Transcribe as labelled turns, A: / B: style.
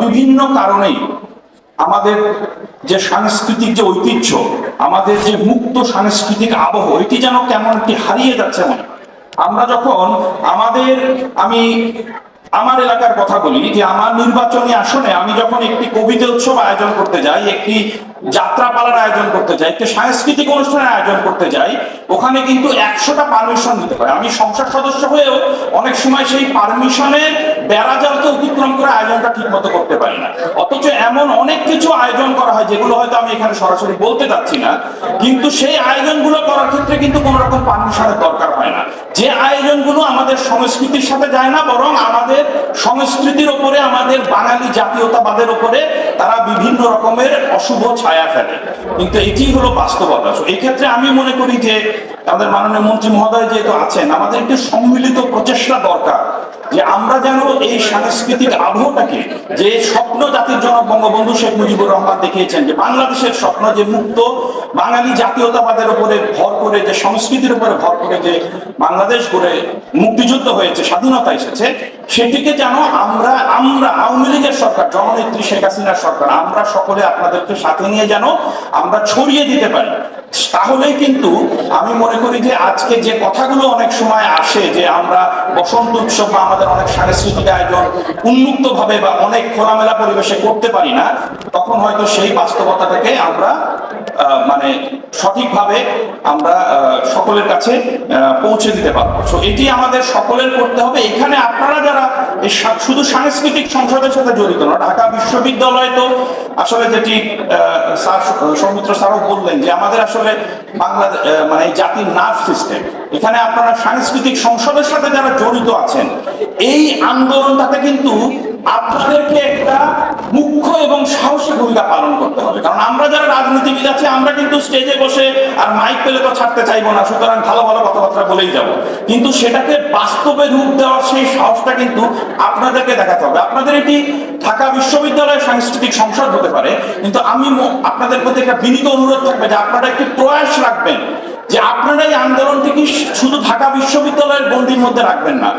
A: বিভিন্ন কারণে আমাদের যে সাংস্কৃতিক যে ঐতিহ্য, আমাদের যে মুক্ত সাংস্কৃতিক আবহ, এটি যেন কেমন একটি হারিয়ে যাচ্ছে আমরা যখন আমাদের, আমি আমার এলাকার কথা বলি যে আমার নির্বাচনী আসনে আমি যখন একটি কবিতা উৎসব আয়োজন করতে যাই, একটি যাত্রাপালার আয়োজন করতে যাই, একটি সাংস্কৃতিক অনুষ্ঠানের আয়োজন করতে যাই, ওখানে কিন্তু একশোটা পারমিশন দিতে হয়। আমি সংসদ সদস্য হয়েও অনেক সময় সেই পারমিশনের বেড়াজালকে অতিক্রম করে আয়োজনটা ঠিক মতো করতে পারি না। অথচ এমন অনেক কিছু আয়োজন করা হয় যেগুলো হয়তো আমি এখানে সরাসরি বলতে চাচ্ছি না, কিন্তু সেই আয়োজনগুলো করার ক্ষেত্রে কিন্তু কোনো রকম পারমিশনের দরকার হয় না। যে আয়োজনগুলো আমাদের সংস্কৃতির সাথে যায় না, বরং আমাদের সংস্কৃতির ওপরে আমাদের বাঙালি জাতীয়তাবাদের ওপরে তারা বিভিন্ন রকমের অশুভ ছায়া ফেলে। কিন্তু এটি হলো বাস্তবতা। So, এই ক্ষেত্রে আমি মনে করি যে আমাদের মাননীয় মন্ত্রী মহোদয় যেহেতু আছেন আমাদের একটি সম্মিলিত প্রচেষ্টা দরকার যে আমরা যেন এই সাংস্কৃতিক আবহটাকে যে স্বপ্ন জাতির জনক বঙ্গবন্ধু শেখ মুজিবুর রহমান দেখিয়েছেন যে বাংলাদেশের স্বপ্ন যে মুক্ত বাঙালি জাতীয়তাবাদের উপরে ভর করে যে, সংস্কৃতির উপরে ভর করে যে বাংলাদেশ গড়ে মুক্তিযুদ্ধ হয়েছে, স্বাধীনতা এসেছে, সেটিকে যেন আমরা আমরা আওয়ামী লীগের সরকার, জননেত্রী শেখ হাসিনার সরকার, আমরা সকলে আপনাদেরকে সাথে নিয়ে যেন আমরা ছড়িয়ে দিতে পারি। তাহলেই কিন্তু আমি মনে করি যে, আজকে যে কথাগুলো অনেক সময় আসে যে, আমরা বসন্ত উৎসব বা আমাদের অনেক সাংস্কৃতিক আয়োজন উন্মুক্ত ভাবে বা অনেক খোলামেলা পরিবেশে করতে পারি না, তখন হয়তো সেই বাস্তবতাটাকে আমরা মানে সঠিকভাবে আমরা সকলের কাছে পৌঁছে দিতে পারব। তো এটি আমাদের সকলের করতে হবে। এখানে আপনারা যারা শুধু সাংস্কৃতিক সংসদের সাথে জড়িত না ঢাকা বিশ্ববিদ্যালয় তো আসলে যেটি স্যার, সৌমিত্র স্যারও বললেন যে আমাদের আসলে বাংলা মানে জাতির নার্ভ সিস্টেম এখানে আপনারা সাংস্কৃতিক সংসদের সাথে যারা জড়িত আছেন, এই আন্দোলনটাতে কিন্তু আপনাদেরকে করতে হবে। কারণ আমরা যারা রাজনীতিবিদ আছে, আমরা কিন্তু স্টেজে বসে আর মাইক পেলে তো ছাড়তে চাইব না। সুতরাং ভালো ভালো কথাবার্তা বলেই যাব। কিন্তু সেটাকে বাস্তবে রূপ দেওয়ার সেই সাহসটা কিন্তু আপনাদেরকে দেখাতে হবে। আপনাদের এটি ঢাকা বিশ্ববিদ্যালয়ের সাংস্কৃতিক সংসদ হতে পারে, কিন্তু আমি আপনাদের প্রতি একটা বিনীত অনুরোধ থাকবে যে আপনারা একটি প্রয়াস রাখবেন, যে আপনারা এই আন্দোলনটিকে শুধু ঢাকা বিশ্ববিদ্যালয়ের গণ্ডির মধ্যে রাখবেন না।